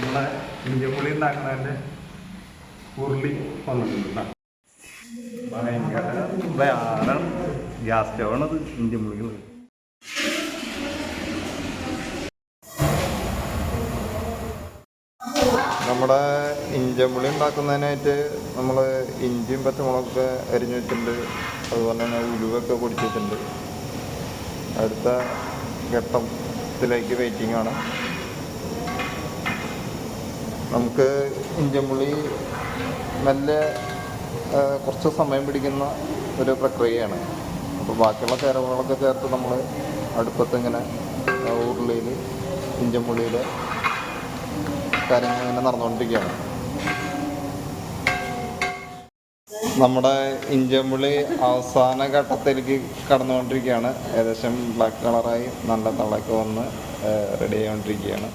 നമ്മളെ ഇഞ്ചിപ്പുളി ഉണ്ടാക്കുന്നതിന്റെ ഉരുളി വന്നിട്ടുണ്ട്. ഭയങ്കര വേറെ ഗ്യാസ് സ്റ്റവാണത് ഇഞ്ചിപ്പുളികൾ നമ്മുടെ ഇഞ്ചമ്പുളി ഉണ്ടാക്കുന്നതിനായിട്ട് നമ്മൾ ഇഞ്ചിയും പച്ചമുളകൊക്കെ അരിഞ്ഞു വെച്ചിട്ടുണ്ട്. അതുപോലെ തന്നെ ഉലുവൊക്കെ പൊടിച്ചിട്ടുണ്ട് അടുത്ത ഘട്ടത്തിലേക്ക് വെയിറ്റിംഗ് ആണ്. നമുക്ക് ഇഞ്ചമ്പുളി നല്ല കുറച്ച് സമയം പിടിക്കുന്ന ഒരു പ്രക്രിയയാണ്. അപ്പോൾ ബാക്കിയുള്ള ചേരുവകളൊക്കെ ചേർത്ത് നമ്മൾ അടുപ്പത്ത് ഇങ്ങനെ ഉരുളിയിൽ ഇഞ്ചമ്പുളിയിൽ കാര്യങ്ങൾ ഇങ്ങനെ നടന്നുകൊണ്ടിരിക്കുകയാണ്. നമ്മുടെ ഇഞ്ചമ്പുളി അവസാന ഘട്ടത്തിലേക്ക് കടന്നുകൊണ്ടിരിക്കുകയാണ്. ഏകദേശം ബ്ലാക്ക് കളറായി നല്ല തിളക്കം വന്ന് റെഡി ആയിക്കൊണ്ടിരിക്കുകയാണ്.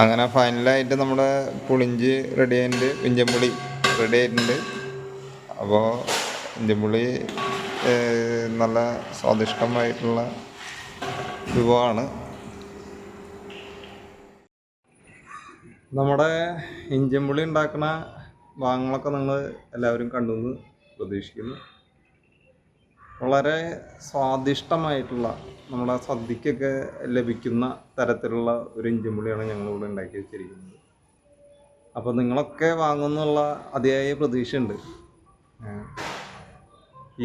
അങ്ങനെ ഫൈനലായിട്ട് നമ്മുടെ പുളിഞ്ച് റെഡി ആയിട്ടുണ്ട്. ഇഞ്ചമ്പുളി റെഡി ആയിട്ടുണ്ട്. അപ്പോൾ ഇഞ്ചമ്പുളി നല്ല സ്വാദിഷ്ടമായിട്ടുള്ള വിഭവമാണ്. നമ്മുടെ ഇഞ്ചമ്പുളി ഉണ്ടാക്കുന്ന ഭാഗങ്ങളൊക്കെ നിങ്ങൾ എല്ലാവരും കണ്ടു എന്ന് പ്രതീക്ഷിക്കുന്നു. വളരെ സ്വാദിഷ്ടമായിട്ടുള്ള നമ്മുടെ സദ്യക്കൊക്കെ ലഭിക്കുന്ന തരത്തിലുള്ള ഒരു ഇഞ്ചമ്പുളിയാണ് ഞങ്ങളിവിടെ ഉണ്ടാക്കി വെച്ചിരിക്കുന്നത്. അപ്പോൾ നിങ്ങളൊക്കെ വാങ്ങുന്നുള്ള അതിയായ പ്രതീക്ഷയുണ്ട്.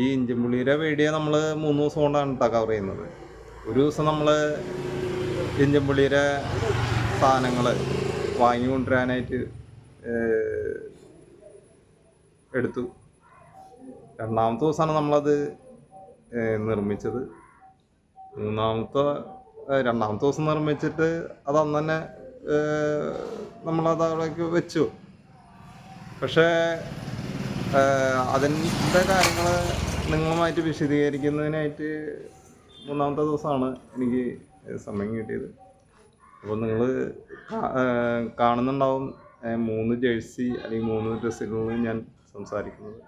ഈ ഇഞ്ചമ്പുളിയുടെ വേടിയെ നമ്മൾ മൂന്ന് ദിവസം കൊണ്ടാണ് കേട്ടോ കവർ ചെയ്യുന്നത്. ഒരു ദിവസം നമ്മൾ ഇഞ്ചമ്പുളിയുടെ സാധനങ്ങൾ വാങ്ങിക്കൊണ്ടുവരാനായിട്ട് എടുത്തു. രണ്ടാമത്തെ ദിവസമാണ് നമ്മളത് നിർമ്മിച്ചത്. മൂന്നാമത്തെ രണ്ടാമത്തെ ദിവസം നിർമ്മിച്ചിട്ട് അത് അന്ന് തന്നെ നമ്മളത് അവിടേക്ക് വെച്ചു. പക്ഷേ അതിന്റെ കാര്യങ്ങൾ നിങ്ങളുമായിട്ട് വിശദീകരിക്കുന്നതിനായിട്ട് മൂന്നാമത്തെ ദിവസമാണ് എനിക്ക് സമയം കിട്ടിയത്. അപ്പോൾ നിങ്ങൾ കാണുന്നുണ്ടാവും മൂന്ന് ജേഴ്സി അല്ലെങ്കിൽ മൂന്ന് ഡ്രസ്സുകളിൽ ഞാൻ സംസാരിക്കുന്നത്.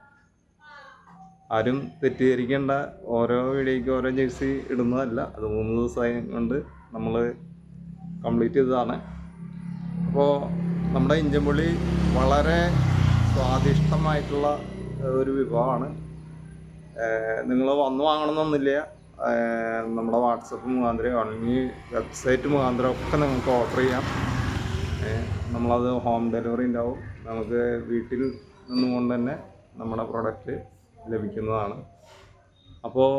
ആരും തെറ്റിദ്ധരിക്കേണ്ട. ഓരോ വീഡിയോയ്ക്ക് ഓരോ ജേഴ്സി ഇടുന്നതല്ല. അത് മൂന്ന് ദിവസമായി കൊണ്ട് നമ്മൾ കംപ്ലീറ്റ് ചെയ്തതാണ്. അപ്പോൾ നമ്മുടെ ഇഞ്ചമ്പുള്ളി വളരെ സ്വാദിഷ്ടമായിട്ടുള്ള ഒരു വിഭവമാണ്. നിങ്ങൾ വന്ന് വാങ്ങണമെന്നൊന്നുമില്ല നമ്മുടെ വാട്സപ്പ് മുഖാന്തരം അല്ലെങ്കിൽ വെബ്സൈറ്റ് മുഖാന്തരം ഒക്കെ നിങ്ങൾക്ക് ഓർഡർ ചെയ്യാം. നമ്മളത് ഹോം ഡെലിവറി ഉണ്ടാവും. നമുക്ക് വീട്ടിൽ നിന്നുകൊണ്ട് തന്നെ നമ്മുടെ പ്രൊഡക്റ്റ് ലഭിക്കുന്നതാണ്. അപ്പോൾ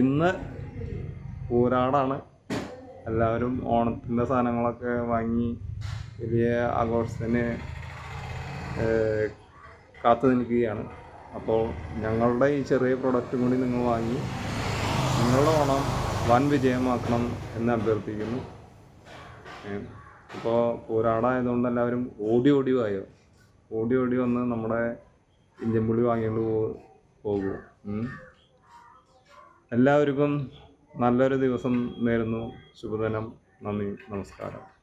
ഇന്ന് പൂരാടാണ്. എല്ലാവരും ഓണത്തിന്റെ സാധനങ്ങളൊക്കെ വാങ്ങി വലിയ ആഘോഷത്തിന് കാത്തു നിൽക്കുകയാണ്. അപ്പോൾ ഞങ്ങളുടെ ഈ ചെറിയ പ്രൊഡക്റ്റും കൂടി നിങ്ങൾ വാങ്ങി നിങ്ങളുടെ ഓണം വൻ വിജയമാക്കണം എന്ന് അഭ്യർത്ഥിക്കുന്നു. ഇപ്പോൾ പൂരാടായതുകൊണ്ട് എല്ലാവരും ഓടി ഓടി വായോ? ഓടി ഓടി വന്ന് നമ്മുടെ ഇഞ്ചമ്പുളി വാങ്ങിക്കൊണ്ട് പോ പോകും. എല്ലാവർക്കും നല്ലൊരു ദിവസം നേരുന്നു. ശുഭദിനം. നന്ദി. നമസ്കാരം.